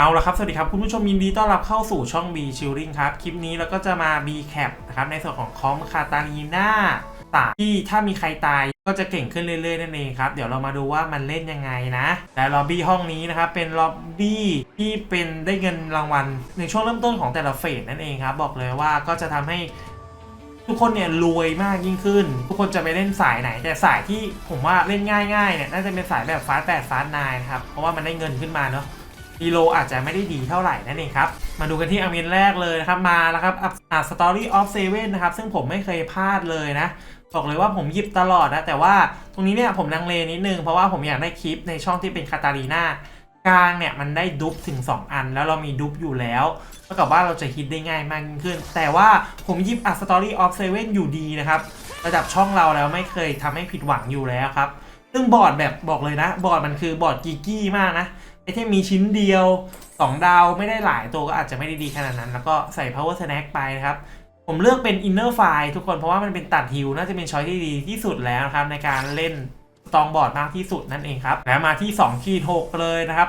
เอาละครับ สวัสดีครับ คุณผู้ชมยินดีต้อนรับเข้าสู่ช่อง B Chilling ครับ คลิปนี้เราก็จะมา B Cap นะครับ ในส่วนของคอมคาตาลีน่าตาที่ถ้ามีใครตายก็จะเก่งขึ้นเรื่อยๆนั่นเองครับ เดี๋ยวเรามาดูว่ามันเล่นยังไงนะ แต่ล็อบบี้ห้องนี้นะครับ เป็นล็อบบี้ที่เป็นได้เงินรางวัลในช่วงเริ่มต้นของแต่ละเฟสนั่นเองครับ บอกเลยว่าก็จะทำให้ทุกคนเนี่ยรวยมากยิ่งขึ้น ทุกคนจะไปเล่นสายไหน แต่สายที่ผมว่าเล่นง่ายๆเนี่ยน่าจะเป็นสายแบบฟาสแปดฟาสไนนะครับเพราะว่ามันได้เงินขึ้นมาเนาะ ดีโลอาจจะไม่ได้ดีเท่าไหร่นั่นเองครับ มาดูกันที่อามินแรกเลยนะครับ มาแล้วครับอ่าสตอรี่ออฟเซเว่นนะครับ ซึ่งผมไม่เคยพลาดเลยนะ บอกเลยว่าผมหยิบตลอดนะ แต่ว่าตรงนี้เนี่ยผมลังเลนิดนึง เพราะว่าผมอยากได้คลิปในช่องที่เป็นคาตาลีน่ากลางเนี่ยมันได้ดุบถึง 2 อัน แล้วเรามีดุบอยู่แล้วเท่ากับว่าเราจะฮิตได้ง่ายมากยิ่งขึ้น แต่ว่าผมหยิบอั Story of Seven อยู่ดีนะครับ ระดับช่องเราแล้วไม่เคยทำให้ผิดหวังอยู่แล้วครับ ซึ่งบอร์ดแบบบอกเลยนะ บอร์ดมันคือบอร์ดกีกี้มากนะ เทมมีชิ้นเดียว 2 ดาวไม่ได้หลายตัวก็อาจจะไม่ได้ดีขนาดนั้น แล้วก็ใส่ power snack ไปนะครับ ผมเลือกเป็น inner file ทุกคนเพราะว่ามันเป็นตัดฮิวน่าจะเป็นช้อยที่ดีที่สุดแล้วนะครับ ในการเล่นตองบอร์ดมากที่สุดนั่นเองครับแล้วมาที่2ขีด6เลยนะครับ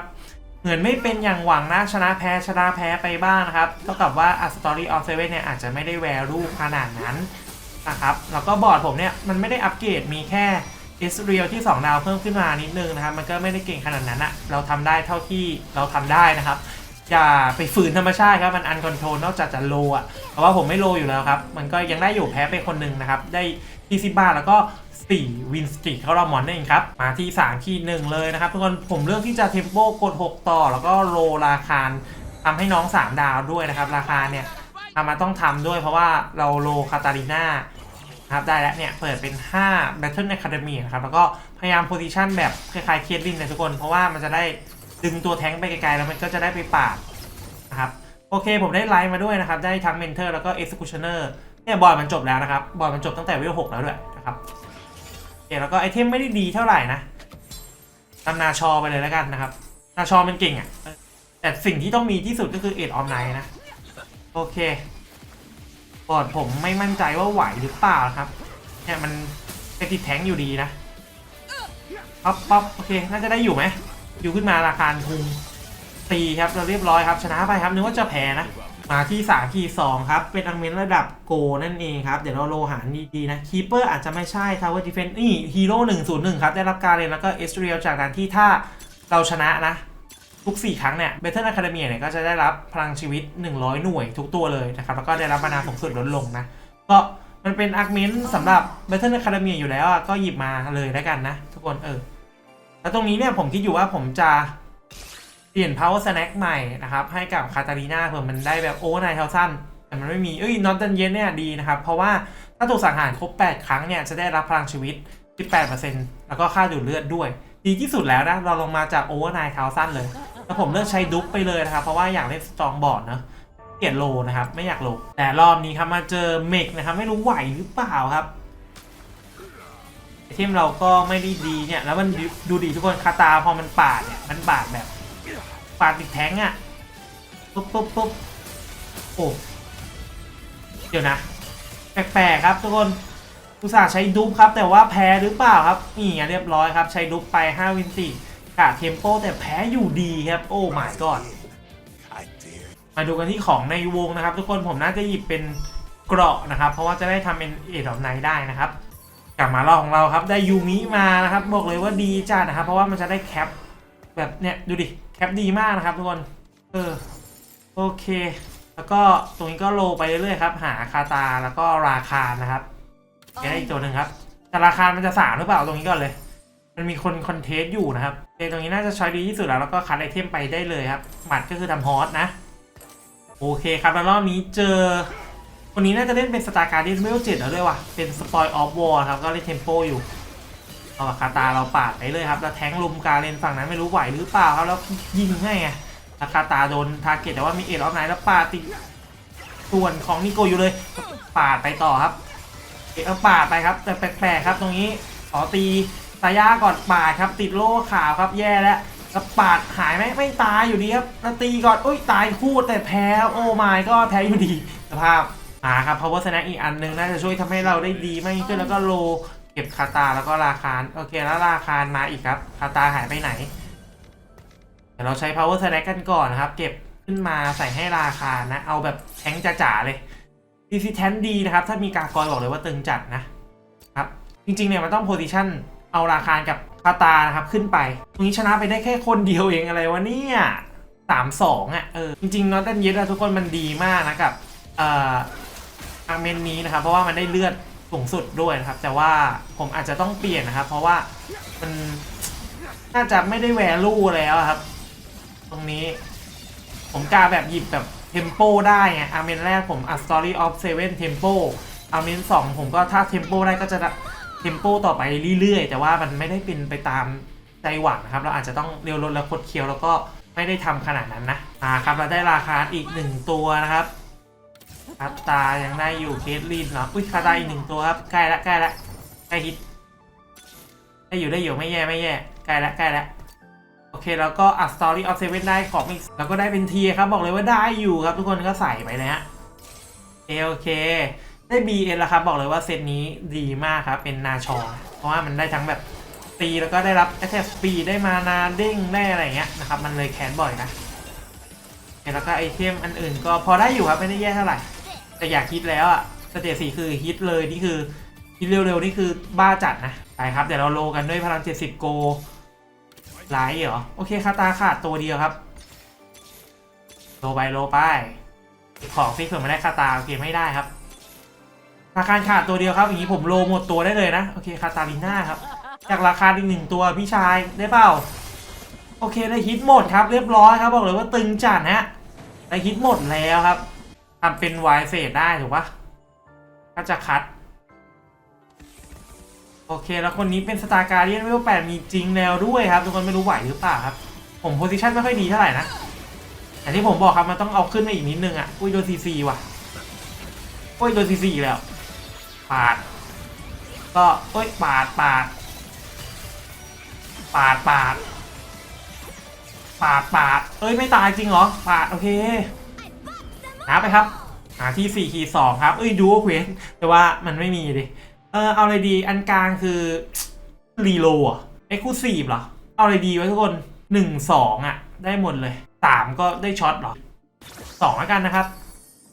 เหมือนไม่เป็นอย่างหวังนะชนะแพ้ชนะแพ้ไปบ้างนะครับเท่ากับว่า A Story of Seven เนี่ยอาจจะไม่ได้แวรูขนาดนั้นนะครับแล้วก็บอร์ดผมเนี่ยมันไม่ได้อัปเกรดมีแค่ s r e a l ที่2ดาวเพิ่มขึ้นมานิดนึงนะครับ มันก็ไม่ได้เก่งขนาดนั้นอะเราทำได้เท่าที่เราทำได้นะครับ อย่าไปฝืนธรรมชาติครับ มันอันคอนโทรลนอกจากจะโลอะเพราะว่าผมไม่โลอยู่แล้วครับ มันก็ยังได้อยู่แพ้ไปคนหนึ่งนะครับ ได้ที่ซิบ้าแล้วก็4วินสตรีทเข้ารอบมอนนั่นเองครับ มาที่3ขีดหนึ่งเลยนะครับทุกคนผมเลือกที่จะเทมโปกด 6 ต่อ แล้วก็โลราคาทำให้น้อง 3 ดาวด้วยนะครับ ราคาเนี่ยทำมาต้องทำด้วยเพราะว่าเราโลคาตาลีน่า ครับได้แล้วเนี่ยเปิดเป็น 5 Battle Academy นะครับแล้วก็พยายามโพซิชันแบบคล้ายๆเคสลินนะทุกคน เพราะว่ามันจะได้ดึงตัวแท้งไปไกลๆ แล้วมันก็จะได้ไปปาดนะครับโอเคผมได้ไลน์มาด้วยนะครับ ได้ทั้ง Mentor แล้วก็ Executioner เนี่ยบอลมันจบแล้วนะครับ บอลมันจบตั้งแต่เวล6แล้วด้วยนะครับโอเคแล้วก็ไอเทมไม่ได้ดีเท่าไหร่นะตำนาชอไปเลยแล้วกันนะครับนาชอมันเก่งอะ่ะแต่สิ่งที่ต้องมีที่สุดก็คือเอ็ดออมไนนะโอเค บอร์ดผมไม่มั่นใจว่าไหวหรือเปล่าครับเนี่ยมันไปติดแทงอยู่ดีนะป๊อปป๊อปโอเคน่าจะได้อยู่ไหมอยู่ขึ้นมาราคาทุงตีครับเราเรียบร้อยครับชนะไปครับนึกว่าจะแพ้นะมาที่3ขีสองครับเป็นอังเมนระดับโกนั่นเองครับ เดี๋ยวเราโลหารดีๆนะคีเปอร์อาจจะไม่ใช่ทาวเวอร์ดิเฟนนี่ฮีโร่หนึ่งศูนย์หนึ่งครับ ได้รับการเรียนแล้วก็เอสเรียลจากการที่ถ้าเราชนะนะ ทุก 4 ครั้งเนี่ยเบเทอร์อะคาเดมีเนี่ยก็จะได้รับพลังชีวิต 100 หน่วยทุกตัวเลยนะครับ แล้วก็ได้รับมานาสูงสุดลดลงนะ ก็มันเป็นอาร์เมนต์สำหรับเบเทอร์อะคาเดมีอยู่แล้วอะก็หยิบมาเลยแล้วกันนะ ทุกคนเออ แล้วตรงนี้เนี่ยผมคิดอยู่ว่าผมจะเปลี่ยน power snack ใหม่นะครับ ให้กับคาตาลีนาเผื่อมันได้แบบโอ้นายเทลซันแต่มันไม่มีเอ้ยนอตเทนเยนเนี่ยดีนะครับ เพราะว่าถ้าถูกสังหารครบ 8 ครั้งเนี่ยจะได้รับพลังชีวิต 18%แล้วก็ค่าดูดเลือดด้วย ดีที่สุดแล้วนะเราลงมาจากโอเวอร์ไนท์เทลซันเลยแล้วผมเลือกใช้ดุ๊กไปเลยนะครับ เพราะว่าอยากเล่นสตรองบอร์ดเนะเกลียดโลนะครับ ไม่อยากโลแต่รอบนี้ครับมาเจอเมกนะครับ ไม่รู้ไหวหรือเปล่าครับเทมเราก็ไม่ได้ดีเนี่ย แล้วมันดูดีทุกคนคาตาพอมันปาดเนี่ย มันปาดแบบปาดติดแท้งอะ่ะปุ๊บปุ๊บปุ๊บโอ้เดี๋ยวนะ แปลกๆครับทุกคน อุตส่าห์ใช้ดุ๊กครับแต่ว่าแพ้หรือเปล่าครับนี่เรียบร้อยครับ ใช้ดุ๊กไป 5 วินติกาดเทมโปแต่แพ้อยู่ดีครับโอ้ my god มาดูกันที่ของในวงนะครับ ทุกคนผมน่าจะหยิบเป็นเกราะนะครับ เพราะว่าจะได้ทำเป็นเอ็ดออฟไนได้นะครับกลับมารอบของเราครับได้ยูมิมานะครับบอกเลยว่าดีจัดนะครับ เพราะว่ามันจะได้แคปแบบเนี้ยดูดิแคปดีมากนะครับทุกคนเออโอเค แล้วก็ตรงนี้ก็โลไปเรื่อยๆครับ หาคาตาแล้วก็ราคานะครับ เดี๋ยวได้อีกตัวหนึ่งครับแต่ราคา มันจะสามหรือเปล่าตรงนี้ก่อนเลย มันมีคนคอนเทสอยู่นะครับเตรงนี้น่าจะใช้ดีที่สุดแล้วแล้วก็คัดไอเทมไปได้เลยครับ หมัดก็คือทำฮอสนะ โอเคครับแล้วรอบนี้เจอคนนี้น่าจะเล่นเป็นสตาร์การ์ดินเวลเจ็ดแล้วด้วยว่ะ เป็นสปอยออฟวอร์ครับ ก็เล่นเทมโปอยู่เอาคาตาเราปาดไปเลยครับ แล้วแทงลุมการเลนฝั่งนั้นไม่รู้ไหวหรือเปล่าครับ แล้วยิงให้ไงแล้วคาตาโดนทาร์เก็ตแต่ว่ามีเอ็ดออฟไนแล้วปาดติส่วนของนิโกอยู่เลย ปาดไปต่อครับ เอาปาดไปครับ แต่แปลกๆครับ ตรงนี้ขอตีตายาก่อนปาดครับ ติดโล่ขาวครับแย่แล้วแล้วปาดหายไหมไม่ตายอยู่ดีครับแล้วตีก่อนอุ้ยตายคู่แต่แพ้โอ้มายก็แพ้อยู่ดีสภาพมาครับ power snack อีกอันหนึงน่าจะช่วยทำให้เราได้ดีมากขึ้นแล้วก็โลเก็บคาตาแล้วก็ราคาโอเคแล้วราคามาอีกครับคาตาหายไปไหนเดี๋ยวเราใช้ power snack กันก่อนนะครับ เก็บขึ้นมาใส่ให้ราคานะ เอาแบบแทงจ๋าๆเลย d ีซีแทนดีนะครับ ถ้ามีกากอยบอกเลยว่าตึงจัดนะครับ จริงๆเนี่ยมันต้องโพซิชันเอาราคากับคาตานะครับขึ้นไป ตรงนี้ชนะไปได้แค่คนเดียวเองอะไรวะเนี่ยสามสองอะเออจริงๆนอตเทนเยสทุกคนมันดีมากนะกับเอ่ออาร์เมนนี้นะครับ เพราะว่ามันได้เลือดสูงสุดด้วยนะครับ แต่ว่าผมอาจจะต้องเปลี่ยนนะครับ เพราะว่ามันน่าจะไม่ได้แวลูแล้วครับ ตรงนี้ ผมกาแบบหยิบแบบ เทมโปได้ไงอาร์เมนแรกผมอั Story of Seven Tempo อาร์เมนสองผมก็ถ้าเทมโปได้ก็จะเทมโปต่อไปเรื่อยๆ แต่ว่ามันไม่ได้เป็นไปตามใจหวังนะครับ เราอาจจะต้องเร็วรถแล้วคดเคี้ยวแล้วก็ไม่ได้ทำขนาดนั้นนะอ่าครับเราได้ราคาอีกหนึ่งตัวนะครับคาตายังได้อยู่เคสลีนเนาะอุ้ยคาตาอีกหนึ่งตัวครับใกล้ละใกล้ละใกล้ฮิตได้อยู่ได้อยู่ไม่แย่ไม่แย่ใกล้ละใกล้ละ โอเคแล้วก็อัด Story of Seven ได้ของอีกแล้วก็ได้เป็นทีครับ บอกเลยว่าได้อยู่ครับ ทุกคนก็ใส่ไปนะฮะโอเคโอเค ได้ BN แล้วครับ บอกเลยว่าเซตนี้ดีมากครับ เป็นนาชองเพราะว่ามันได้ทั้งแบบตีแล้วก็ได้รับ Attack Speed ได้มานาเด้งได้อะไรเงี้ยนะครับ มันเลยแคนบ่อยนะแล้วก็ไอเทมอันอื่นก็พอได้อยู่ครับไม่ได้แย่เท่าไหร่ แต่อยากฮิตแล้วอะสเตจสี่คือฮิตเลยนี่คือฮิตเร็วๆนี่คือบ้าจัดนะไปครับเดี๋ยวเราโลกันด้วยพลัง 70 โก ไลท์เหรอ โอเคคาตาขาดตัวเดียวครับ โลไปโลไปของฟิกเผื่อไม่ได้คาตาโอเคไม่ได้ครับราคาขาดตัวเดียวครับอย่างนี้ผมโลหมดตัวได้เลยนะโอเคคาตาลิน่าครับ จากราคาอีกหนึ่งตัวพี่ชายได้เปล่าโอเคได้ฮิตหมดครับเรียบร้อยครับบอกเลยว่าตึงจัดฮะได้ฮิตหมดแล้วครับทำเป็นไวเฟสได้ถูกปะก็จะคัด โอเค แล้วคนนี้เป็นสตาร์การเดียนเวลแปดมีจริงแล้วด้วยครับ ทุกคนไม่รู้ไหวหรือเปล่าครับ ผมโพซิชันไม่ค่อยดีเท่าไหร่นะแต่ที่ผมบอกครับมันต้องเอาขึ้นมาอีกนิดนึงอะอุ้ยโดนซีซีว่ะอุ้ยโดนซีซีแล้ว ปาด ก็เอ้ยปาดปาด ปาดปาด ปาดปาดเอ้ยไม่ตายจริงเหรอ ปาดโอเคหาไปครับหาที่สี่ขีดสองครับเอ้ยดูเควสแต่ว่ามันไม่มีดิ เออเอาเลยดีอันกลางคือรีโลอะเอ็กซ์คลูซีฟเหรอ เอาเลยดีไว้ทุกคนหนึ่งสองอะ ได้หมดเลยสามก็ได้ช็อตเหรอสองแล้วกันนะครับ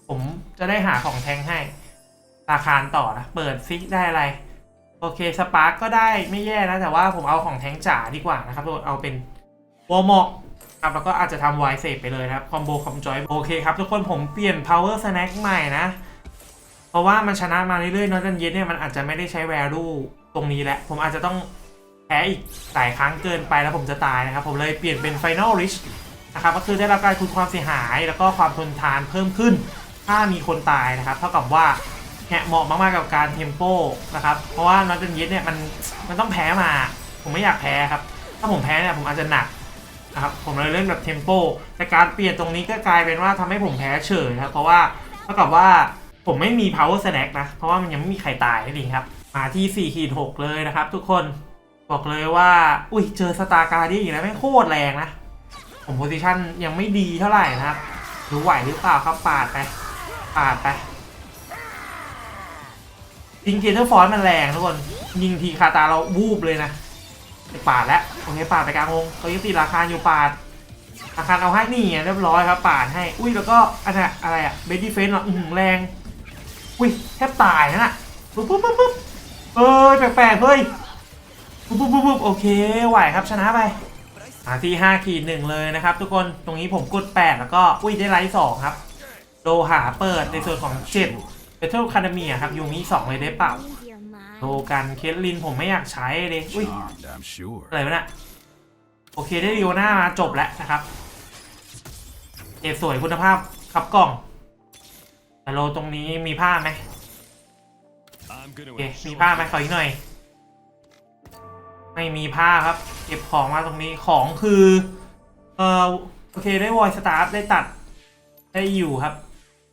ผมจะได้หาของแทงให้ราคาต่อนะ เปิดซิกได้อะไร โอเคสปาร์กก็ได้ไม่แย่นะ แต่ว่าผมเอาของแทงจ๋าดีกว่านะครับเอาเป็นวอมอกครับแล้วก็อาจจะทำไวเซฟไปเลยนะครับ คอมโบคอมจอย โอเคครับ ทุกคนผมเปลี่ยน power snack ใหม่นะ เพราะว่ามันชนะมาเรื่อยๆนอตเทนเยสเนี่ยมันอาจจะไม่ได้ใช้ value ตรงนี้แหละ ผมอาจจะต้องแพ้อีกหลายครั้งเกินไปแล้วผมจะตายนะครับ ผมเลยเปลี่ยนเป็น final reach นะครับก็คือได้รับการคูณความเสียหายแล้วก็ความทนทานเพิ่มขึ้น ถ้ามีคนตายนะครับ เท่ากับว่าแหะเหมาะมากๆกับการเทมโปนะครับ เพราะว่านอตเทนเยสเนี่ยมันมันต้องแพ้มา ผมไม่อยากแพ้ครับ ถ้าผมแพ้เนี่ยผมอาจจะหนักนะครับผมเลยเล่นแบบเทมโปแต่การเปลี่ยนตรงนี้ก็กลายเป็นว่าทำให้ผมแพ้เฉยครับเพราะว่าเท่ากับว่า ผมไม่มี power snack นะ เพราะว่ามันยังไม่มีใครตายนั่นเองครับ มาที่ 4 ขีด 6 เลยนะครับทุกคน บอกเลยว่า อุ้ย เจอสตาร์การ์ดี้อีกแล้วไม่โคตรแรงนะ ผมโพซิชันยังไม่ดีเท่าไหร่นะครับดูไหวหรือเปล่าครับปาดไป ปาดไปยิงเทเทอร์ฟอนมันแรงทุกคน ยิงทีคาตาเราวูบเลยนะไปปาดแล้วโอเคปาดไปกลางวงเขายังตีราคาอยู่ปาดอาคารเอาให้นี่เรียบร้อยครับปาดให้ อุ้ยแล้วก็อันน่ะอะไรอะเบดี้เฟนเหรออือหือแรง อุ้ยแทบตายนั่นน่ะปุ๊บปุ๊บปุ๊บปุ๊บเอ้ยแปลกๆเฮ้ยปุ๊บปุ๊บปุ๊บปุ๊บโอเคไหวครับชนะไปมาที่5ขีดหนึ่งเลยนะครับ ทุกคนตรงนี้ผมกด 8 แล้วก็อุ้ยได้ไลท์สองครับโลหาเปิดในส่วนของ7เบทเทิลคาเดเมียครับยูมิสองเลยได้เปล่าโลกันเคสลินผมไม่อยากใช้เลยอุ้ยอะไรวะเนี่ยโอเคได้ดิโอน่ามาจบแล้วนะครับเก็บสวยคุณภาพครับกล่อง แต่โลตรงนี้มีผ้าไหม I'm โอ gonna เคมีผ้าไหมขออีกหน่อย ไม่มีผ้าครับ เก็บของมาตรงนี้ของคือ เออโอเคได้วอยสตาร์ได้ตัด ได้อยู่ครับ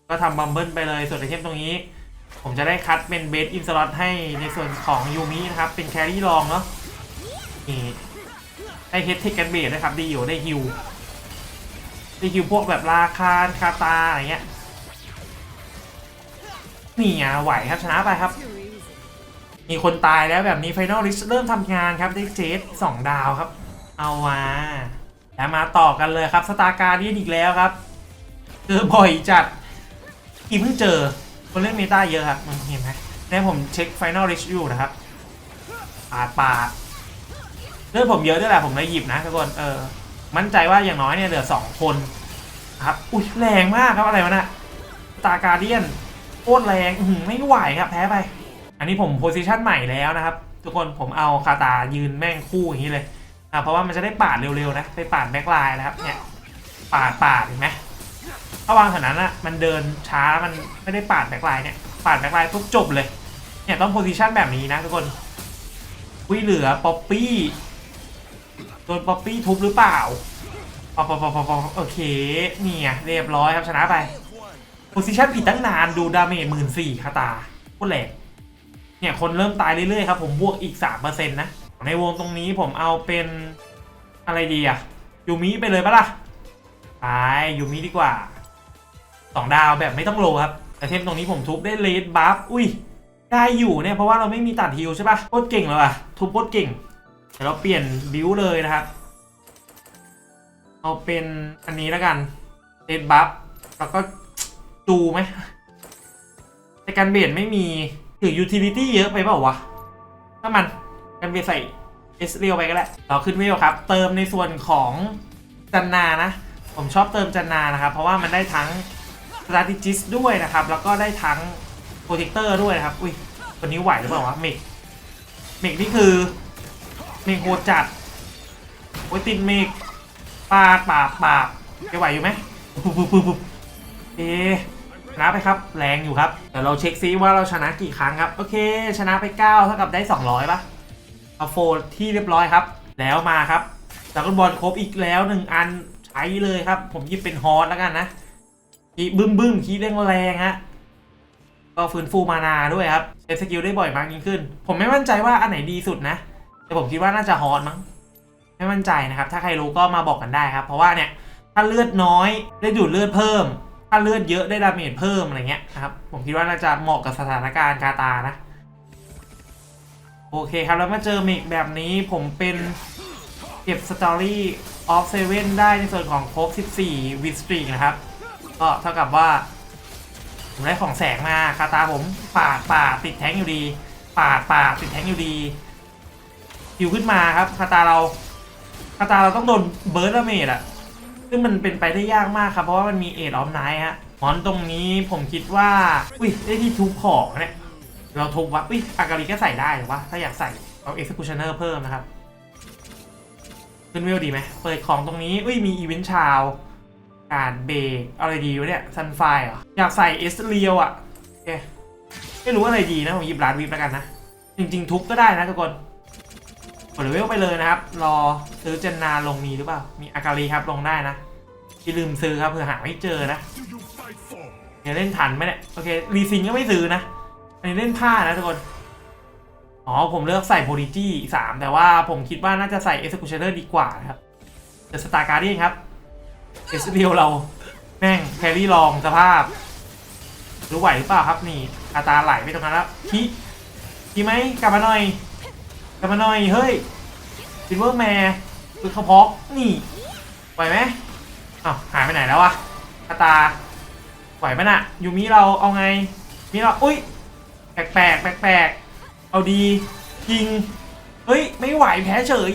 ก็ทำบัมเบิลไปเลยส่วนไอเทมตรงนี้ ผมจะได้คัดเป็นเบสอินสล็อตให้ในส่วนของยูมินะครับ เป็นแครี่รองเนาะนี่ได้เฮดเทคกันเบสนะครับ ดีอยู่ได้ฮิวได้ฮิวพวกแบบราคาคาตาอะไรเงี้ย นี่อะไหวครับชนะไปครับ มีคนตายแล้วแบบนี้ Final List เริ่มทำงานครับได้เจสสองดาวครับ เอามาแล้วมาต่อกันเลยครับสตาร์การเดียนอีกแล้วครับเจอบ่อยจัดอีเพิ่งเจอคนเล่นเมตาเยอะครับมันเห็นไหมเนี่ยผมเช็ค Final Reach อยู่นะครับปาดปาดเลือดผมเยอะด้วยแหละผมเลยหยิบนะทุกคนเออมั่นใจว่าอย่างน้อยเนี่ยเหลือสองคนครับอุ้ยแรงมากครับอะไรวะน่ะตาการเดียน โคตรแรงไม่ไหวครับ แพ้ไป อันนี้ผมโพซิชันใหม่แล้วนะครับ ทุกคนผมเอาคาตายืนแม่งคู่อย่างนี้เลยอ่าเพราะว่ามันจะได้ปาดเร็วๆนะ ไปปาดแบ็คไลน์นะครับเนี่ยปาดปาดเห็นไหมถ้าวางแถวนั้นอะมันเดินช้ามันไม่ได้ปาดแบ็คไลน์เนี่ยปาดแบ็คไลน์ทุกจบเลยเนี่ยต้องโพซิชันแบบนี้นะทุกคนอุ้ยเหลือป๊อปปี้โดนป๊อปปี้ทุบหรือเปล่าปอปอปปอปโอเคเนี่ไงเรียบร้อยครับชนะไป โพซิชันผิดตั้งนานดูดาเมจหมื่นสี่คาตาโคตรแรงเนี่ยคนเริ่มตายเรื่อยๆครับผมบวกอีกสามเปอร์เซ็นต์นะ ในวงตรงนี้ผมเอาเป็นอะไรดีอะยูมิไปเลยปะล่ะไปยูมิดีกว่าสองดาวแบบไม่ต้องโลครับแต่เทมตรงนี้ผมทุบได้เลดบัฟอุ้ยได้อยู่เนี่ยเพราะว่าเราไม่มีตัดฮิลใช่ปะโคตรเก่งเลยว่ะทุบโคตรเก่งเดี๋ยวเราเปลี่ยนบิวเลยนะครับ เอาเป็นอันนี้แล้วกันเดดบัฟแล้วก็ จูไหมแต่การเบียดไม่มีถือยูทิลิตี้เยอะไปเปล่าวะ ถ้ามันกันเบียดใส่เอสเรียวไปก็ได้วเราขึ้นเวครับ เติมในส่วนของจันนานะ ผมชอบเติมจันนานะครับ เพราะว่ามันได้ทั้ง strategist ด้วยนะครับ แล้วก็ได้ทั้งโปรเทคเตอร์ด้วยนะครับ อุ้ยตัวนี้ไหวหรือเปล่าวะเมกเมกนี่คือเมกโหดจัดโอ้ยติดเมกปาดปาดปาดจะไหวอยู่ไหมปุ๊บปุ๊บปุ๊บปุ๊บเอ๊ นะไปครับ แรงอยู่ครับเดี๋ยวเราเช็คซิว่าเราชนะกี่ครั้งครับ โอเค ชนะไป9เท่ากับได้ 200ป่ะเอาโฟนที่เรียบร้อยครับ แล้วมาครับดราก้อนบอลครบอีกแล้วหนึ่งอันใช้เลยครับ ผมยิบเป็นฮอตแล้วกันนะคีบึ้มบึ้มคีแรงแรงฮะก็ฟื้นฟูมานาด้วยครับใช้สกิลได้บ่อยมากยิ่งขึ้น ผมไม่มั่นใจว่าอันไหนดีสุดนะ แต่ผมคิดว่าน่าจะฮอตมั้งไม่มั่นใจนะครับ ถ้าใครรู้ก็มาบอกกันได้ครับ เพราะว่าเนี่ยถ้าเลือดน้อยได้ดูดเลือดเพิ่มาเลือดเยอะได้ดาเมจเพิ่มอะไรเงี้ยนะครับ ผมคิดว่าน่าจะเหมาะกับสถานการณ์กาตานะ โอเคครับ แล้วมาเจอเมกแบบนี้ผมเป็นเก็บสตอรี่ออฟเซเว่นได้ในส่วนของครบ 14 วิสตรีกนะครับ ก็เท่ากับว่า ผมได้ของแสงมาคาตาผมปาดปาดติดแท้งอยู่ดี ปาดปาดติดแท้งอยู่ดีฮิวขึ้นมาครับคาตาเราคาตาเราต้องโดนเบิร์ดดาเมจอะ ซึ่งมันเป็นไปได้ยากมากครับ เพราะว่ามันมีเอทออฟไนท์ฮะมอนตรงนี้ผมคิดว่า อุ้ยได้ที่ทุบของเนี่ย เราทุบวะอุ้ยอากาลีก็ใส่ได้หรือวะ ถ้าอยากใส่เอา executioner เพิ่มนะครับ ขึ้นเวลดีไหม เปิดของตรงนี้ อุ้ยมีอีเวนต์ชาวการเบรกอะไรดีวะเนี่ยซันไฟเหรอ อยากใส่เอสเรียวอะโอเคไม่รู้อะไรดีนะ ผมหยิบร้านวิบแล้วกันนะ จริง ๆ ทุบก็ได้นะทุกคน กดเลเวลไปเลยนะครับ รอซื้อเจนนาลงมีหรือเปล่า มีอากาลีครับลงได้นะที่าลืมซื้อครับเผื่อหาไม่เจอนะเดี๋ยวเล่นทันไหมเนี่ยโอเครีซิงก็ไม่ซื้อนะ อันนี้เล่นผ้านะทุกคน อ๋อผมเลือกใส่โพลิจี้สามแต่ว่าผมคิดว่าน่าจะใส่เอ็กซ์คูชเนอร์ดีกว่านะครับเดอะสตาร์การ์เดียนครับเอสเรียวเราแม่งแครี่ลองสภาพ รู้ไหวหรือเปล่าครับนี่อาตาไหลไปตรงนั้นแล้วคีคีไหมกลับมาหน่อย กลับมาหน่อย เฮ้ยซิลเวอร์แมร์คือเขาพอกนี่ไหวไหมอ้าวหายไปไหนแล้ววะอาตาไหวไหมน่ะ อยู่มิเราเอาไง มีเรา อุ้ย แปลกแปลกแปลกแปลกเอาดียิง เฮ้ย ไม่ไหวแพ้เฉย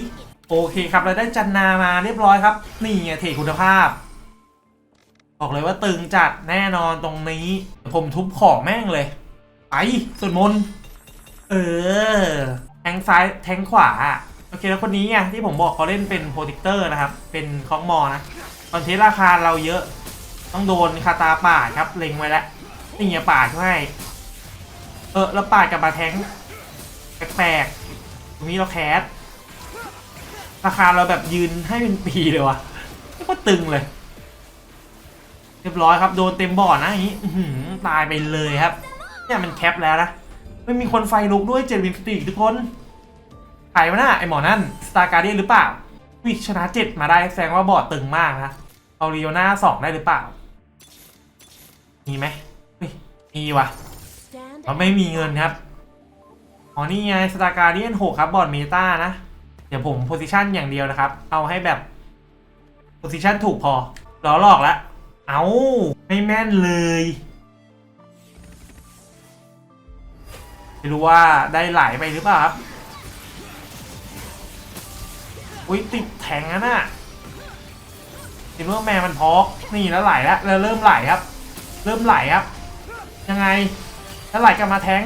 โอเคครับเราได้จันนามาเรียบร้อยครับ นี่ไงเทคุณภาพ บอกเลยว่าตึงจัดแน่นอนตรงนี้ ผมทุบของแม่งเลย ไปสุดมนต์เออ แทงซ้ายแทงขวาโอเคแล้วคนนี้อะที่ผมบอกเขาเล่นเป็นโปรเทคเตอร์นะครับ เป็นคองมอนะตอนเทสราคาเราเยอะต้องโดนคาตาป่าดครับเล็งไว้แล้วนี่ไงป่าดเขาให้เออแล้วป่าดกับมาแทงแปลกๆตรงนี้เราแคสราคาเราแบบยืนให้เป็นปีเลยวะไม่ก็ตึงเลย เรียบร้อยครับโดนเต็มบ่อนะอย่างนี้อื้อหือตายไปเลยครับ เนี่ยมันแคปแล้วนะ ไม่มีคนไฟลุกด้วยเจดวินสตรีกทุกคนใครวะน่ะไอหมอนั่นสตาร์การ์เดียนหรือเปล่าวิชนะเจ็ดมาได้แสดงว่าบอร์ดตึงมากนะเอาเรียวหน้าสองได้หรือเปล่า มีไหมมีวะเราไม่มีเงินครับอ๋อนี่ไงสตาร์การเดียนหกครับบอร์ดเมตานะ เดี๋ยวผมโพซิชันอย่างเดียวนะครับ เอาให้แบบโพซิชันถูกพอล้อหลอกล้วเอาไม่แม่นเลย ไม่รู้ว่าได้ไหลไปหรือเปล่าครับ อุ้ยติดแทงนะน่ะคิดว่าแม่มันพอกนี่แล้วไหลแล้วแล้วเริ่มไหลครับ เริ่มไหลครับ ยังไงแล้วไหลกลับมาแทง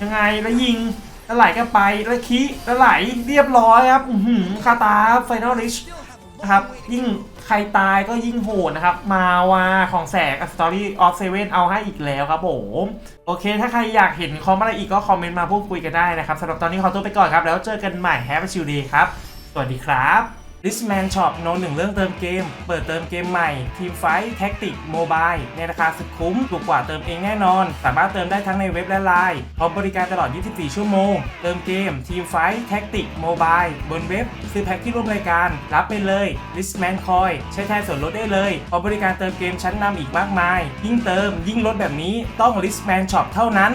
ยังไงแล้วยิงแล้วไหลกลับไปแล้วคีแล้วไหลเรียบร้อยครับ อือหือคาตาไฟนอลลิชนะ ครับ ยิ่งใครตายก็ยิ่งโหดนะครับ มาวาของแสกสตอรี่ออฟเซเว่นเอาให้อีกแล้วครับผม โอเค ถ้าใครอยากเห็นคอมอะไรอีกก็คอมเมนต์มาพูดคุยกันได้นะครับสำหรับตอนนี้ขอตัวไปก่อนครับ แล้วเจอกันใหม่ Have a chill day ครับ สวัสดีครับ Listman Shop โน้หนึ่งเรื่องเติมเกม เปิดเติมเกมใหม่ ทีมไฟท์แท็กติกโมบายในราคาสุดคุ้ม ถูกกว่าเติมเองแน่นอน สามารถเติมได้ทั้งในเว็บและไลน์พร้อมบริการตลอด 24 ชั่วโมง เติมเกม ทีมไฟท์แท็กติกโมบายบนเว็บ ซื้อแพ็คที่ร่วมรายการ รับไปเลย Listman Coin ใช้แทนส่วนลดได้เลยพร้อมบริการเติมเกมชั้นนำอีกมากมาย ยิ่งเติมยิ่งลดแบบนี้ต้อง Listman Shop เท่านั้น